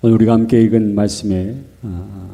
오늘 우리가 함께 읽은 말씀에 아,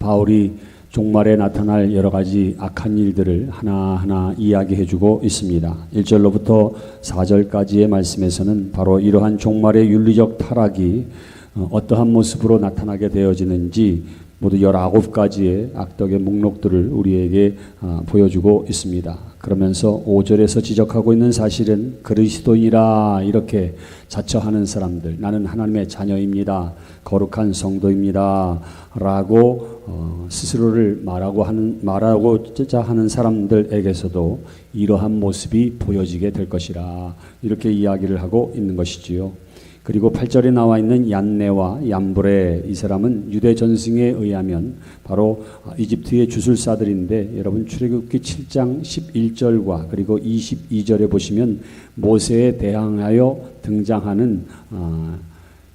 바울이 종말에 나타날 여러 가지 악한 일들을 하나하나 이야기해 주고 있습니다. 1절로부터 4절까지의 말씀에서는 바로 이러한 종말의 윤리적 타락이 어, 어떠한 모습으로 나타나게 되어지는지 모두 19가지의 악덕의 목록들을 우리에게 아, 보여주고 있습니다. 그러면서 5절에서 지적하고 있는 사실은 그리스도인이라 이렇게 자처하는 사람들, 나는 하나님의 자녀입니다. 거룩한 성도입니다. 라고 어, 스스로를 말하고 하는 말하고자 하는 사람들에게서도 이러한 모습이 보여지게 될 것이라 이렇게 이야기를 하고 있는 것이지요. 그리고 8절에 나와 있는 얀네와 얀브레 이 사람은 유대 전승에 의하면 바로 이집트의 주술사들인데 여러분 출애굽기 7장 11절과 그리고 22절에 보시면 모세에 대항하여 등장하는 아,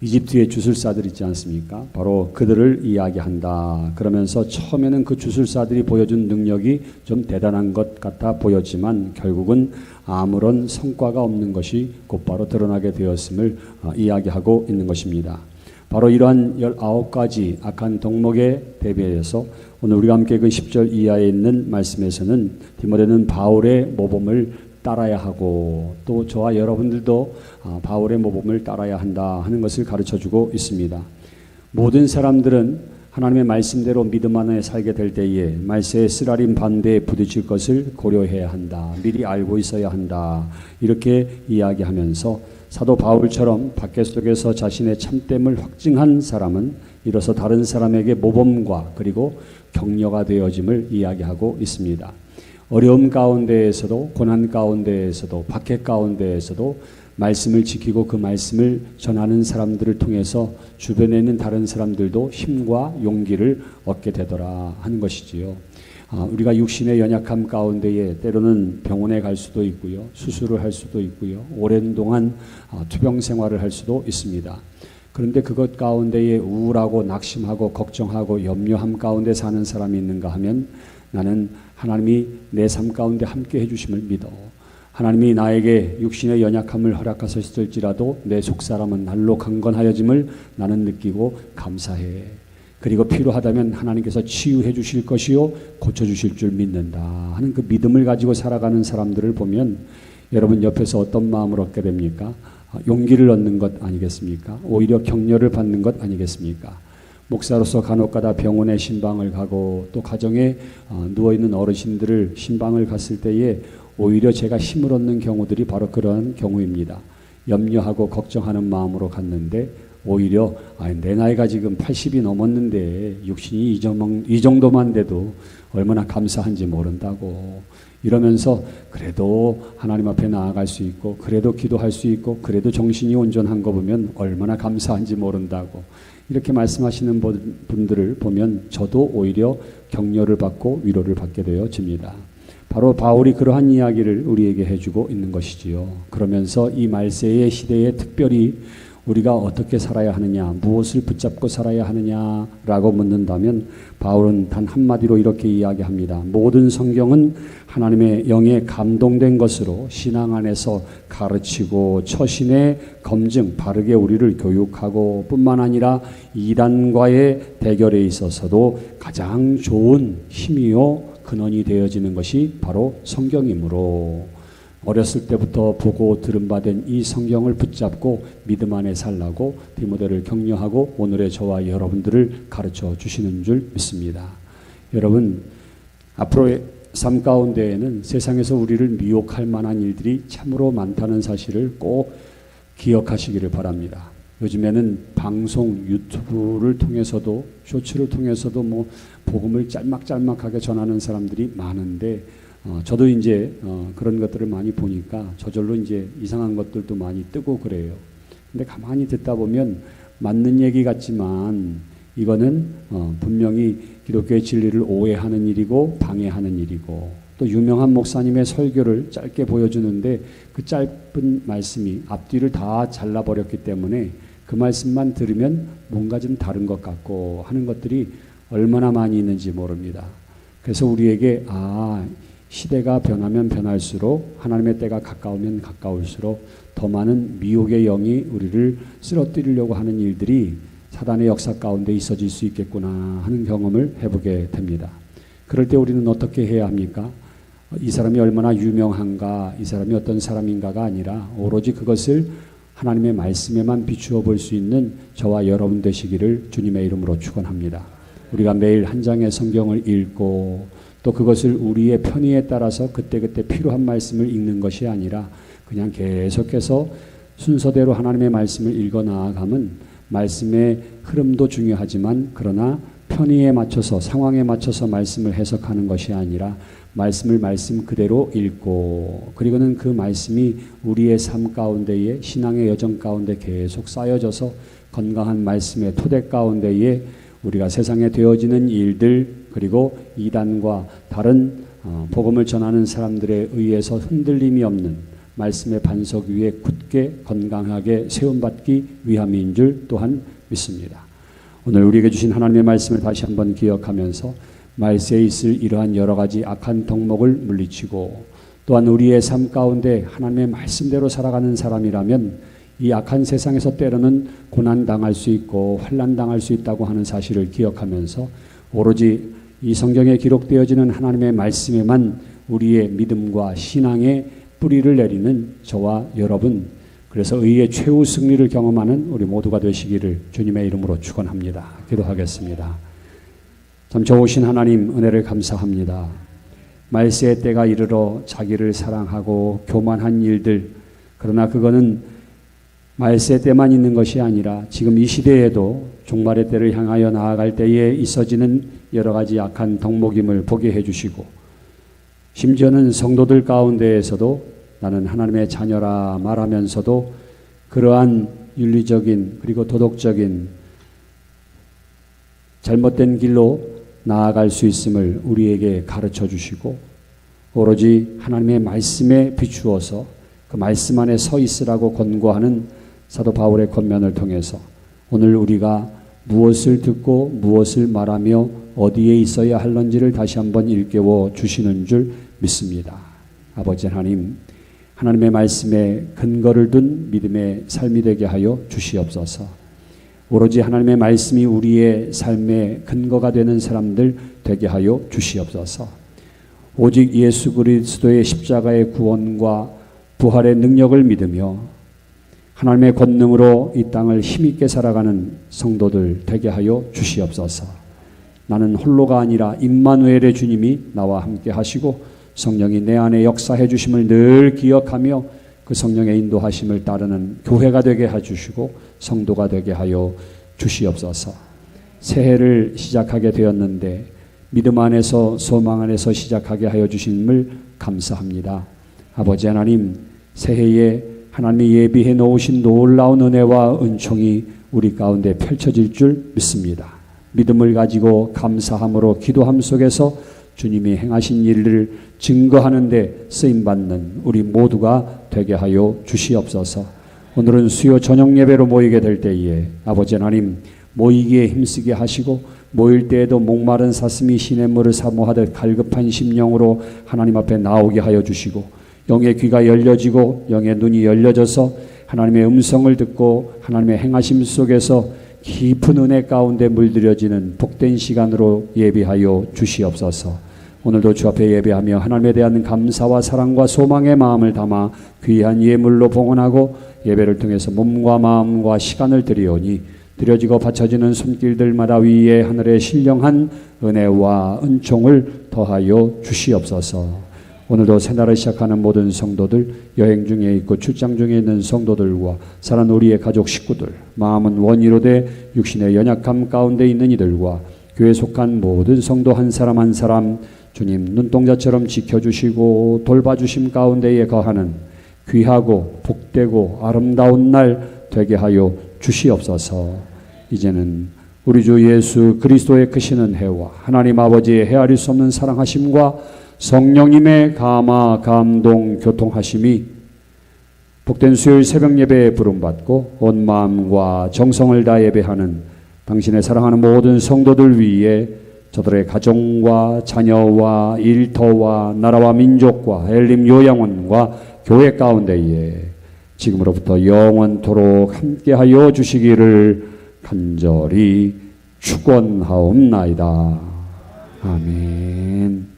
이집트의 주술사들 있지 않습니까? 바로 그들을 이야기한다. 그러면서 처음에는 그 주술사들이 보여준 능력이 좀 대단한 것 같아 보였지만 결국은 아무런 성과가 없는 것이 곧바로 드러나게 되었음을 어, 이야기하고 있는 것입니다. 바로 이러한 19가지 악한 덕목에 대비해서 오늘 우리가 함께 읽은 10절 이하에 있는 말씀에서는 디모데는 바울의 모범을 따라야 하고 또 저와 여러분들도 아, 바울의 모범을 따라야 한다 하는 것을 가르쳐 주고 있습니다. 모든 사람들은 하나님의 말씀대로 믿음 안에 살게 될 때에 말세의 쓰라린 반대에 부딪힐 것을 고려해야 한다. 미리 알고 있어야 한다. 이렇게 이야기하면서 사도 바울처럼 밖에 속에서 자신의 참됨을 확증한 사람은 이로써 다른 사람에게 모범과 그리고 격려가 되어짐을 이야기하고 있습니다. 어려움 가운데에서도 고난 가운데에서도 박해 가운데에서도 말씀을 지키고 그 말씀을 전하는 사람들을 통해서 주변에 있는 다른 사람들도 힘과 용기를 얻게 되더라 하는 것이지요. 아, 우리가 육신의 연약함 가운데에 때로는 병원에 갈 수도 있고요. 수술을 할 수도 있고요. 오랜 동안 아, 투병 생활을 할 수도 있습니다. 그런데 그것 가운데에 우울하고 낙심하고 걱정하고 염려함 가운데 사는 사람이 있는가 하면 나는 하나님이 내 삶 가운데 함께 해주심을 믿어. 하나님이 나에게 육신의 연약함을 허락하셨을지라도 내 속사람은 날로 강건하여짐을 나는 느끼고 감사해. 그리고 필요하다면 하나님께서 치유해 주실 것이요 고쳐 주실 줄 믿는다 하는 그 믿음을 가지고 살아가는 사람들을 보면 여러분 옆에서 어떤 마음을 얻게 됩니까? 용기를 얻는 것 아니겠습니까? 오히려 격려를 받는 것 아니겠습니까? 목사로서 간혹가다 병원에 신방을 가고 또 가정에 어, 누워 있는 어르신들을 신방을 갔을 때에 오히려 제가 힘을 얻는 경우들이 바로 그런 경우입니다. 염려하고 걱정하는 마음으로 갔는데 오히려 내 나이가 지금 80이 넘었는데 육신이 이 정도만 돼도 얼마나 감사한지 모른다고 이러면서 그래도 하나님 앞에 나아갈 수 있고 그래도 기도할 수 있고 그래도 정신이 온전한 거 보면 얼마나 감사한지 모른다고 이렇게 말씀하시는 분들을 보면 저도 오히려 격려를 받고 위로를 받게 되어집니다. 바로 바울이 그러한 이야기를 우리에게 해주고 있는 것이지요. 그러면서 이 말세의 시대에 특별히 우리가 어떻게 살아야 하느냐, 무엇을 붙잡고 살아야 하느냐라고 묻는다면 바울은 단 한마디로 이렇게 이야기합니다. 모든 성경은 하나님의 영에 감동된 것으로 신앙 안에서 가르치고 처신의 검증, 바르게 우리를 교육하고 뿐만 아니라 이단과의 대결에 있어서도 가장 좋은 힘이요 근원이 되어지는 것이 바로 성경이므로 어렸을 때부터 보고 들은 바 된 이 성경을 붙잡고 믿음 안에 살라고 디모데를 격려하고 오늘의 저와 여러분들을 가르쳐 주시는 줄 믿습니다. 여러분 앞으로의 삶 가운데에는 세상에서 우리를 미혹할 만한 일들이 참으로 많다는 사실을 꼭 기억하시기를 바랍니다. 요즘에는 방송 유튜브를 통해서도 쇼츠를 통해서도 뭐 복음을 짤막짤막하게 전하는 사람들이 많은데 어, 저도 이제 어, 그런 것들을 많이 보니까 저절로 이제 이상한 것들도 많이 뜨고 그래요. 근데 가만히 듣다 보면 맞는 얘기 같지만 이거는 어, 분명히 기독교의 진리를 오해하는 일이고 방해하는 일이고 또 유명한 목사님의 설교를 짧게 보여주는데 그 짧은 말씀이 앞뒤를 다 잘라버렸기 때문에 그 말씀만 들으면 뭔가 좀 다른 것 같고 하는 것들이 얼마나 많이 있는지 모릅니다. 그래서 우리에게 아 시대가 변하면 변할수록 하나님의 때가 가까우면 가까울수록 더 많은 미혹의 영이 우리를 쓰러뜨리려고 하는 일들이 사단의 역사 가운데 있어질 수 있겠구나 하는 경험을 해보게 됩니다. 그럴 때 우리는 어떻게 해야 합니까? 이 사람이 얼마나 유명한가, 이 사람이 어떤 사람인가가 아니라 오로지 그것을 하나님의 말씀에만 비추어 볼 수 있는 저와 여러분 되시기를 주님의 이름으로 축원합니다. 우리가 매일 한 장의 성경을 읽고 또 그것을 우리의 편의에 따라서 그때그때 필요한 말씀을 읽는 것이 아니라 그냥 계속해서 순서대로 하나님의 말씀을 읽어 나아가면 말씀의 흐름도 중요하지만 그러나 편의에 맞춰서 상황에 맞춰서 말씀을 해석하는 것이 아니라 말씀을 말씀 그대로 읽고 그리고는 그 말씀이 우리의 삶 가운데에 신앙의 여정 가운데 계속 쌓여져서 건강한 말씀의 토대 가운데에 우리가 세상에 되어지는 일들 그리고 이단과 다른 어, 복음을 전하는 사람들에 의해서 흔들림이 없는 말씀의 반석 위에 굳게 건강하게 세움받기 위함인 줄 또한 믿습니다. 오늘 우리에게 주신 하나님의 말씀을 다시 한번 기억하면서 말세에 있을 이러한 여러 가지 악한 덕목을 물리치고 또한 우리의 삶 가운데 하나님의 말씀대로 살아가는 사람이라면 이 악한 세상에서 때로는 고난 당할 수 있고 환난 당할 수 있다고 하는 사실을 기억하면서 오로지 이 성경에 기록되어지는 하나님의 말씀에만 우리의 믿음과 신앙의 뿌리를 내리는 저와 여러분 그래서 의의 최후 승리를 경험하는 우리 모두가 되시기를 주님의 이름으로 축원합니다. 기도하겠습니다. 참 좋으신 하나님 은혜를 감사합니다. 말세의 때가 이르러 자기를 사랑하고 교만한 일들 그러나 그거는 말세 때만 있는 것이 아니라 지금 이 시대에도 종말의 때를 향하여 나아갈 때에 있어지는 여러 가지 악한 덕목임을 보게 해주시고 심지어는 성도들 가운데에서도 나는 하나님의 자녀라 말하면서도 그러한 윤리적인 그리고 도덕적인 잘못된 길로 나아갈 수 있음을 우리에게 가르쳐 주시고 오로지 하나님의 말씀에 비추어서 그 말씀 안에 서 있으라고 권고하는 사도 바울의 권면을 통해서 오늘 우리가 무엇을 듣고 무엇을 말하며 어디에 있어야 할런지를 다시 한번 일깨워 주시는 줄 믿습니다. 아버지 하나님, 하나님의 말씀에 근거를 둔 믿음의 삶이 되게 하여 주시옵소서. 오로지 하나님의 말씀이 우리의 삶의 근거가 되는 사람들 되게 하여 주시옵소서. 오직 예수 그리스도의 십자가의 구원과 부활의 능력을 믿으며 하나님의 권능으로 이 땅을 힘있게 살아가는 성도들 되게 하여 주시옵소서. 나는 홀로가 아니라 임마누엘의 주님이 나와 함께 하시고 성령이 내 안에 역사해 주심을 늘 기억하며 그 성령의 인도하심을 따르는 교회가 되게 해 주시고 성도가 되게 하여 주시옵소서. 새해를 시작하게 되었는데 믿음 안에서 소망 안에서 시작하게 하여 주심을 감사합니다. 아버지 하나님 새해에 하나님이 예비해 놓으신 놀라운 은혜와 은총이 우리 가운데 펼쳐질 줄 믿습니다. 믿음을 가지고 감사함으로 기도함 속에서 주님이 행하신 일을 증거하는데 쓰임 받는 우리 모두가 되게 하여 주시옵소서. 오늘은 수요 저녁 예배로 모이게 될 때에 아버지 하나님 모이기에 힘쓰게 하시고 모일 때에도 목마른 사슴이 시냇물을 사모하듯 갈급한 심령으로 하나님 앞에 나오게 하여 주시고 영의 귀가 열려지고 영의 눈이 열려져서 하나님의 음성을 듣고 하나님의 행하심 속에서 깊은 은혜 가운데 물들여지는 복된 시간으로 예비하여 주시옵소서. 오늘도 주 앞에 예배하며 하나님에 대한 감사와 사랑과 소망의 마음을 담아 귀한 예물로 봉헌하고 예배를 통해서 몸과 마음과 시간을 드리오니 드려지고 바쳐지는 손길들마다 위에 하늘의 신령한 은혜와 은총을 더하여 주시옵소서. 오늘도 새날을 시작하는 모든 성도들, 여행 중에 있고 출장 중에 있는 성도들과 사는 우리의 가족 식구들, 마음은 원이로 돼 육신의 연약함 가운데 있는 이들과 교회 속한 모든 성도 한 사람 한 사람 주님 눈동자처럼 지켜주시고 돌봐주심 가운데에 거하는 귀하고 복되고 아름다운 날 되게 하여 주시옵소서. 이제는 우리 주 예수 그리스도의 크시는 해와 하나님 아버지의 헤아릴 수 없는 사랑하심과 성령님의 감화, 감동, 교통하심이 복된 수요일 새벽 예배에 부름받고 온 마음과 정성을 다 예배하는 당신의 사랑하는 모든 성도들 위에 저들의 가정과 자녀와 일터와 나라와 민족과 엘림 요양원과 교회 가운데에 지금으로부터 영원토록 함께하여 주시기를 간절히 축원하옵나이다. 아멘.